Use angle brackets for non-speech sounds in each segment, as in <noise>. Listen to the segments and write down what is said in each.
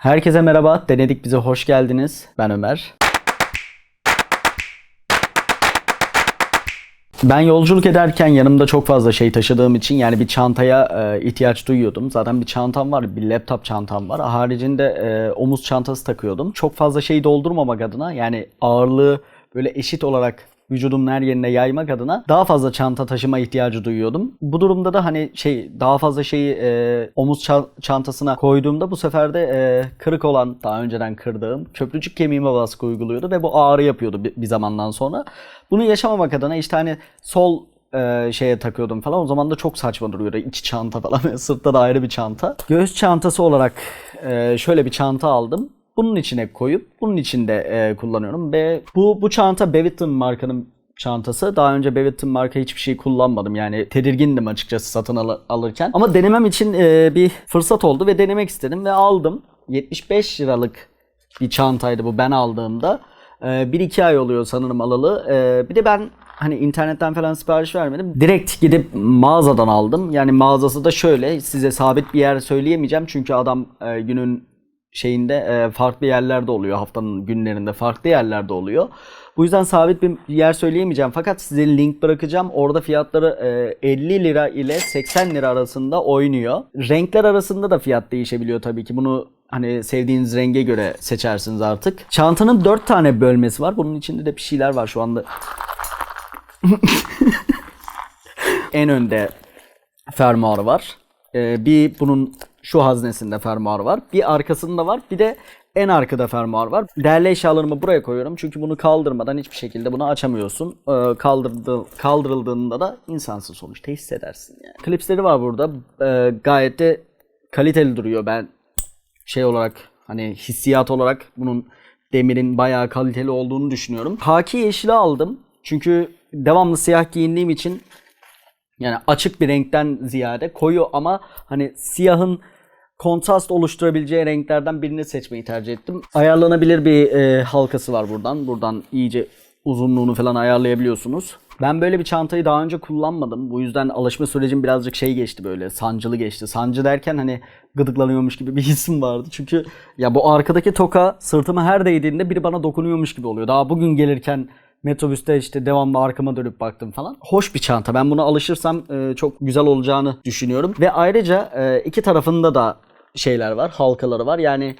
Herkese merhaba. Denedik bize hoş geldiniz. Ben Ömer. Ben yolculuk ederken yanımda çok fazla şey taşıdığım için yani bir çantaya e, ihtiyaç duyuyordum. Zaten bir çantam var, bir laptop çantam var. Haricinde e, omuz çantası takıyordum. Çok fazla şey doldurmamak adına yani ağırlığı böyle eşit olarak vücudumun her yerine yaymak adına daha fazla çanta taşıma ihtiyacı duyuyordum. Bu durumda da hani şey daha fazla şeyi e, omuz ça- çantasına koyduğumda bu sefer de e, kırık olan daha önceden kırdığım köprücük kemiğime baskı uyguluyordu ve bu ağrı yapıyordu bir, bir zamandan sonra. Bunu yaşamamak adına işte hani sol e, şeye takıyordum falan. O zaman da çok saçma duruyordu. İç çanta falan. <laughs> Sırtta da ayrı bir çanta. Göğüs çantası olarak e, şöyle bir çanta aldım. Bunun içine koyup bunun içinde e, kullanıyorum ve bu bu çanta Beviton markanın çantası. Daha önce Beviton marka hiçbir şey kullanmadım. Yani tedirgindim açıkçası satın al- alırken. Ama denemem için e, bir fırsat oldu ve denemek istedim ve aldım. 75 liralık bir çantaydı bu ben aldığımda. Ee, 1-2 ay oluyor sanırım alalı. Ee, bir de ben hani internetten falan sipariş vermedim. Direkt gidip mağazadan aldım. Yani mağazası da şöyle size sabit bir yer söyleyemeyeceğim. Çünkü adam e, günün şeyinde e, farklı yerlerde oluyor. Haftanın günlerinde farklı yerlerde oluyor. Bu yüzden sabit bir yer söyleyemeyeceğim. Fakat size link bırakacağım. Orada fiyatları e, 50 lira ile 80 lira arasında oynuyor. Renkler arasında da fiyat değişebiliyor tabii ki. Bunu hani sevdiğiniz renge göre seçersiniz artık. Çantanın 4 tane bölmesi var. Bunun içinde de bir şeyler var şu anda. <laughs> en önde fermuar var. Ee, bir bunun şu haznesinde fermuar var. Bir arkasında var. Bir de en arkada fermuar var. Değerli eşyalarımı buraya koyuyorum. Çünkü bunu kaldırmadan hiçbir şekilde bunu açamıyorsun. Ee, kaldırdı, kaldırıldığında da insansın sonuçta hissedersin yani. Klipsleri var burada. Ee, gayet de kaliteli duruyor. Ben şey olarak hani hissiyat olarak bunun demirin bayağı kaliteli olduğunu düşünüyorum. Haki yeşili aldım. Çünkü devamlı siyah giyindiğim için yani açık bir renkten ziyade koyu ama hani siyahın kontrast oluşturabileceği renklerden birini seçmeyi tercih ettim. Ayarlanabilir bir e, halkası var buradan. Buradan iyice uzunluğunu falan ayarlayabiliyorsunuz. Ben böyle bir çantayı daha önce kullanmadım. Bu yüzden alışma sürecim birazcık şey geçti böyle sancılı geçti. Sancı derken hani gıdıklanıyormuş gibi bir hissim vardı. Çünkü ya bu arkadaki toka sırtıma her değdiğinde biri bana dokunuyormuş gibi oluyor. Daha bugün gelirken metrobüste işte devamlı arkama dönüp baktım falan. Hoş bir çanta. Ben buna alışırsam e, çok güzel olacağını düşünüyorum. Ve ayrıca e, iki tarafında da şeyler var, halkaları var. Yani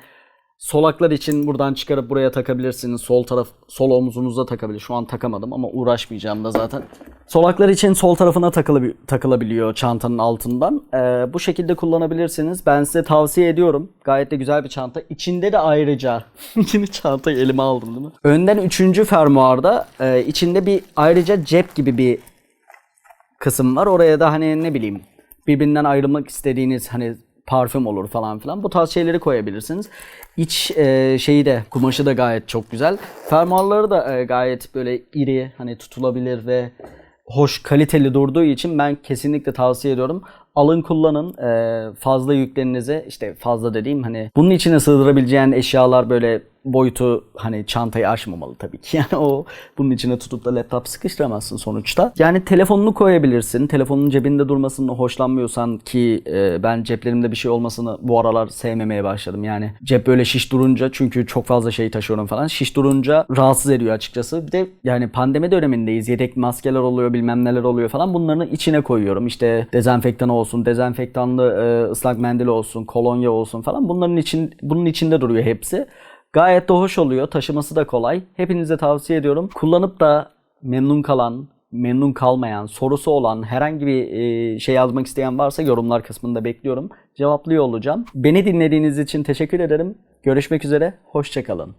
solaklar için buradan çıkarıp buraya takabilirsiniz. Sol taraf, sol omuzunuza takabilir. Şu an takamadım ama uğraşmayacağım da zaten. Solaklar için sol tarafına takılabi- takılabiliyor çantanın altından. Ee, bu şekilde kullanabilirsiniz. Ben size tavsiye ediyorum. Gayet de güzel bir çanta. İçinde de ayrıca <laughs> yeni çantayı elime aldım değil mi? Önden üçüncü fermuarda e, içinde bir ayrıca cep gibi bir kısım var. Oraya da hani ne bileyim birbirinden ayrılmak istediğiniz hani parfüm olur falan filan. Bu tarz şeyleri koyabilirsiniz. İç e, şeyi de kumaşı da gayet çok güzel. Fermuarları da e, gayet böyle iri hani tutulabilir ve hoş kaliteli durduğu için ben kesinlikle tavsiye ediyorum. Alın kullanın E, fazla yüklerinize işte fazla dediğim hani bunun içine sığdırabileceğin eşyalar böyle boyutu hani çantayı aşmamalı tabii ki. <laughs> Yani o bunun içine tutup da laptop sıkıştıramazsın sonuçta. Yani telefonunu koyabilirsin. Telefonun cebinde durmasını hoşlanmıyorsan ki e, ben ceplerimde bir şey olmasını bu aralar sevmemeye başladım. Yani cep böyle şiş durunca çünkü çok fazla şey taşıyorum falan. Şiş durunca rahatsız ediyor açıkçası. Bir de yani pandemi dönemindeyiz. Yedek maskeler oluyor bilmem neler oluyor falan. Bunların içine koyuyorum. İşte dezenfektan olsun, dezenfektanlı e, ıslak mendil olsun, kolonya olsun falan. Bunların için bunun içinde duruyor hepsi. Gayet de hoş oluyor. Taşıması da kolay. Hepinize tavsiye ediyorum. Kullanıp da memnun kalan, memnun kalmayan, sorusu olan herhangi bir e, şey yazmak isteyen varsa yorumlar kısmında bekliyorum. Cevaplıyor olacağım. Beni dinlediğiniz için teşekkür ederim. Görüşmek üzere. Hoşçakalın.